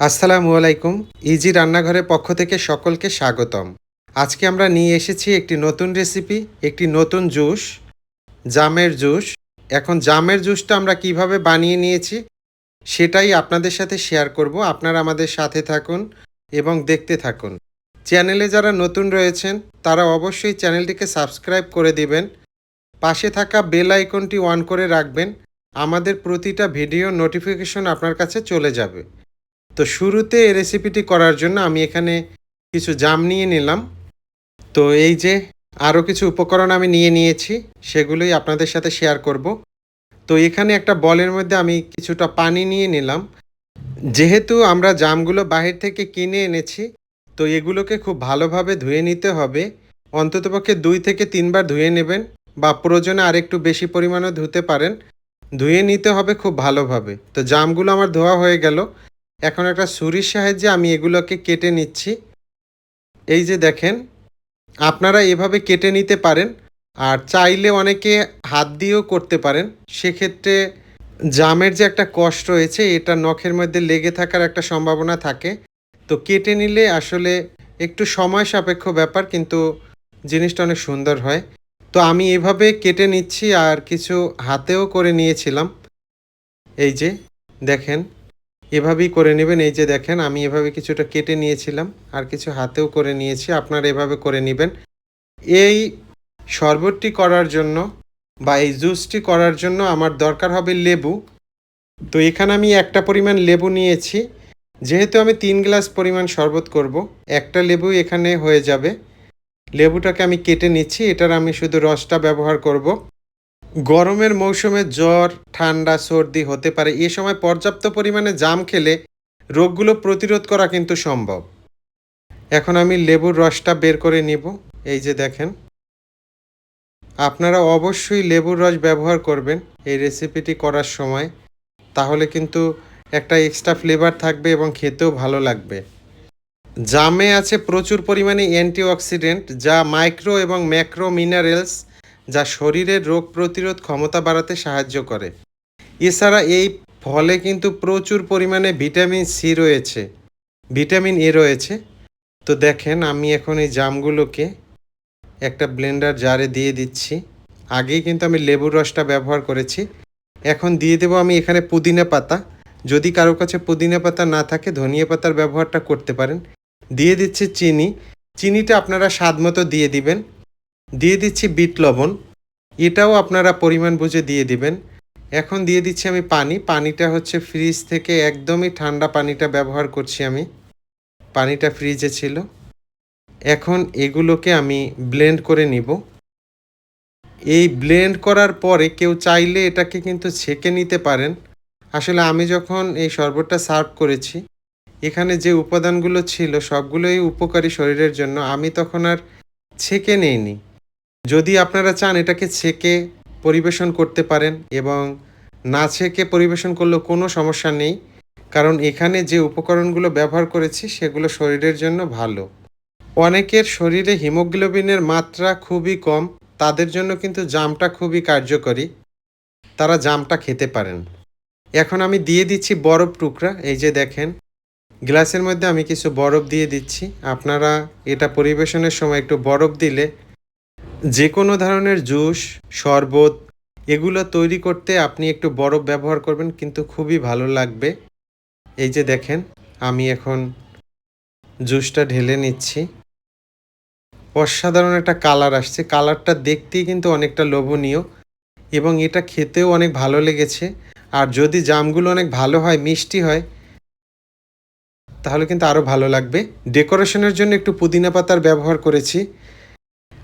আসসালামু আলাইকুম, ইজি রান্নাঘরের পক্ষ থেকে সকলকে স্বাগতম। আজকে আমরা নিয়ে এসেছি একটি নতুন রেসিপি, একটি নতুন জুস, জামের জুস। এখন জামের জুসটা আমরা কীভাবে বানিয়ে নিয়েছি, সেটাই আপনাদের সাথে শেয়ার করব। আপনারা আমাদের সাথে থাকুন এবং দেখতে থাকুন। চ্যানেলে যারা নতুন রয়েছেন, তারা অবশ্যই চ্যানেলটিকে সাবস্ক্রাইব করে দিবেন। পাশে থাকা বেল আইকনটি অন করে রাখবেন। আমাদের প্রতিটা ভিডিও নোটিফিকেশন আপনার কাছে চলে যাবে। তো শুরুতে এই রেসিপিটি করার জন্য আমি এখানে কিছু জাম নিয়ে নিলাম। তো এই যে আরও কিছু উপকরণ আমি নিয়ে নিয়েছি, সেগুলোই আপনাদের সাথে শেয়ার করব। তো এখানে একটা বলের মধ্যে আমি কিছুটা পানি নিয়ে নিলাম। যেহেতু আমরা জামগুলো বাহির থেকে কিনে এনেছি, তো এগুলোকে খুব ভালোভাবে ধুয়ে নিতে হবে। অন্ততপক্ষে দুই থেকে তিনবার ধুয়ে নেবেন বা প্রয়োজনে আরেকটু বেশি পরিমাণে ধুতে পারেন। ধুয়ে নিতে হবে খুব ভালোভাবে। তো জামগুলো আমার ধোয়া হয়ে গেল। এখন একটা ছুরির সাহায্যে আমি এগুলোকে কেটে নিচ্ছি। এই যে দেখেন, আপনারা এভাবে কেটে নিতে পারেন আর চাইলে অনেকে হাত দিয়েও করতে পারেন। সেক্ষেত্রে জামের যে একটা কষ্ট রয়েছে, এটা নখের মধ্যে লেগে থাকার একটা সম্ভাবনা থাকে। তো কেটে নিলে আসলে একটু সময় সাপেক্ষ ব্যাপার, কিন্তু জিনিসটা অনেক সুন্দর হয়। তো আমি এভাবে কেটে নিচ্ছি আর কিছু হাতেও করে নিয়েছিলাম। এই যে দেখেন এভাবেই করে নেবেন। এই যে দেখেন, আমি এভাবে কিছুটা কেটে নিয়েছিলাম, আর কিছু হাতেও করে নিয়েছি, আপনারা এভাবে করে নেবেন। এই শরবতটি করার জন্য বা এই জুসটি করার জন্য আমার দরকার হবে লেবু। তো এখানে আমি একটা পরিমাণ লেবু নিয়েছি। যেহেতু আমি তিন গ্লাস পরিমাণ শরবত করব, একটা লেবু এখানে হয়ে যাবে। লেবুটাকে আমি কেটে নিচ্ছি, এটার আমি শুধু রসটা ব্যবহার করব। গরমের মৌসুমে জ্বর, ঠান্ডা, সর্দি হতে পারে। এ সময় পর্যাপ্ত পরিমাণে জাম খেলে রোগগুলো প্রতিরোধ করা কিন্তু সম্ভব। এখন আমি লেবুর রসটা বের করে নিব। এই যে দেখেন। আপনারা অবশ্যই লেবুর রস ব্যবহার করবেন এই রেসিপিটি করার সময়। তাহলে কিন্তু একটা এক্সট্রা ফ্লেভার থাকবে এবং খেতেও ভালো লাগবে। জামে আছে প্রচুর পরিমাণে অ্যান্টিঅক্সিডেন্ট যা মাইক্রো এবং ম্যাক্রো মিনারেলস যা শরীরের রোগ প্রতিরোধ ক্ষমতা বাড়াতে সাহায্য করে। এছাড়া এই ফলে কিন্তু প্রচুর পরিমাণে ভিটামিন সি রয়েছে। ভিটামিন এ রয়েছে। তো দেখেন, আমি এখন এই জামগুলোকে একটা ব্লেন্ডার জারে দিয়ে দিচ্ছি। আগেই কিন্তু আমি লেবুর রসটা ব্যবহার করেছি। এখন দিয়ে দেবো আমি এখানে পুদিনা পাতা। যদি কারও কাছে পুদিনা পাতা না থাকে, ধনিয়া পাতার ব্যবহারটা করতে পারেন। দিয়ে দিচ্ছি চিনি। চিনিটা আপনারা স্বাদ মতো দিয়ে দিবেন। দিয়ে দিচ্ছি বিট লবণ। এটাও আপনারা পরিমাণ বুঝে দিয়ে দিবেন। এখন দিয়ে দিচ্ছি আমি পানি। পানিটা হচ্ছে ফ্রিজ থেকে একদমই ঠান্ডা পানিটা ব্যবহার করছি আমি। পানিটা ফ্রিজে ছিল। এখন এগুলোকে আমি ব্লেন্ড করে নিব। এই ব্লেন্ড করার পরে কেউ চাইলে এটাকে কিন্তু ছেঁকে নিতে পারেন। আসলে আমি যখন এই শরবতটা সার্ভ করেছি, এখানে যে উপাদানগুলো ছিল সবগুলোই উপকারী শরীরের জন্য। আমি তখন আর ছেঁকে নেইনি। যদি আপনারা চান এটাকে ছেঁকে পরিবেশন করতে পারেন এবং না ছেঁকে পরিবেশন করলেও কোনো সমস্যা নেই, কারণ এখানে যে উপকরণগুলো ব্যবহার করেছি সেগুলো শরীরের জন্য ভালো। অনেকের শরীরে হিমোগ্লোবিনের মাত্রা খুবই কম, তাদের জন্য কিন্তু জামটা খুবই কার্যকরী। তারা জামটা খেতে পারেন। এখন আমি দিয়ে দিচ্ছি বরফ টুকরা, এই যে দেখেন। গ্লাসের মধ্যে আমি কিছু বরফ দিয়ে দিচ্ছি। আপনারা এটা পরিবেশনের সময় একটু বরফ দিলে যে কোনো ধরনের জুস, শরবত, এগুলো তৈরি করতে আপনি একটু বরফ ব্যবহার করবেন, কিন্তু খুবই ভালো লাগবে। এই যে দেখেন, আমি এখন জুসটা ঢেলে নিচ্ছি। অসাধারণ একটা কালার আসছে। কালারটা দেখতেই কিন্তু অনেকটা লোভনীয় এবং এটা খেতেও অনেক ভালো লেগেছে। আর যদি জামগুলো অনেক ভালো হয়, মিষ্টি হয়, তাহলে কিন্তু আরও ভালো লাগবে। ডেকোরেশনের জন্য একটু পুদিনা পাতার ব্যবহার করেছি।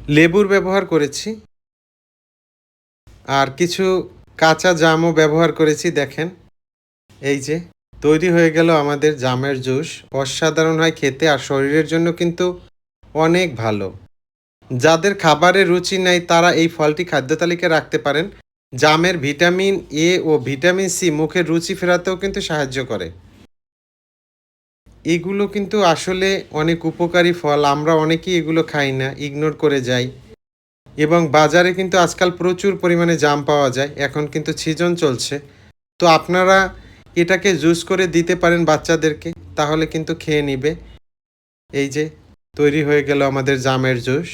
লেবুর ব্যবহার করেছি। আর কিছু কাঁচা জামও ব্যবহার করেছি, দেখেন। এই যে, তৈরি হয়ে গেল আমাদের জামের জুস। অসাধারণ হয় খেতে আর শরীরের জন্য কিন্তু অনেক ভালো। যাদের খাবারে রুচি নাই, তারা এই ফলটি খাদ্য তালিকায় রাখতে পারেন। জামের ভিটামিন এ ও ভিটামিন সি মুখের রুচি ফেরাতেও কিন্তু সাহায্য করে। এগুলো কিন্তু আসলে অনেক উপকারী ফল, আমরা অনেকেই এগুলো খাই না ইগনোর করে যাই। এবং বাজারে কিন্তু আজকাল প্রচুর পরিমাণে জাম পাওয়া যায়, এখন কিন্তু সিজন চলছে। তো আপনারা এটাকে জুস করে দিতে পারেন বাচ্চাদেরকে, তাহলে কিন্তু খেয়ে নিবে। এই যে, তৈরি হয়ে গেল আমাদের জামের জুস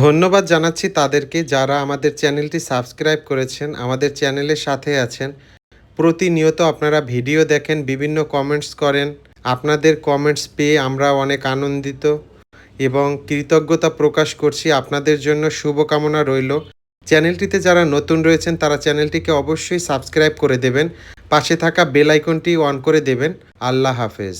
ধন্যবাদ জানাচ্ছি তাদেরকে যারা আমাদের চ্যানেলটি সাবস্ক্রাইব করেছেন, আমাদের চ্যানেলের সাথে আছেন। প্রতিনিয়ত আপনারা ভিডিও দেখেন, বিভিন্ন কমেন্টস করেন। আপনাদের কমেন্টস পেয়ে আমরা অনেক আনন্দিত এবং কৃতজ্ঞতা প্রকাশ করছি। আপনাদের জন্য শুভকামনা রইল। চ্যানেলটিতে যারা নতুন রয়েছেন, তারা চ্যানেলটিকে অবশ্যই সাবস্ক্রাইব করে দেবেন। পাশে থাকা বেল আইকনটি অন করে দেবেন। আল্লাহ হাফেজ।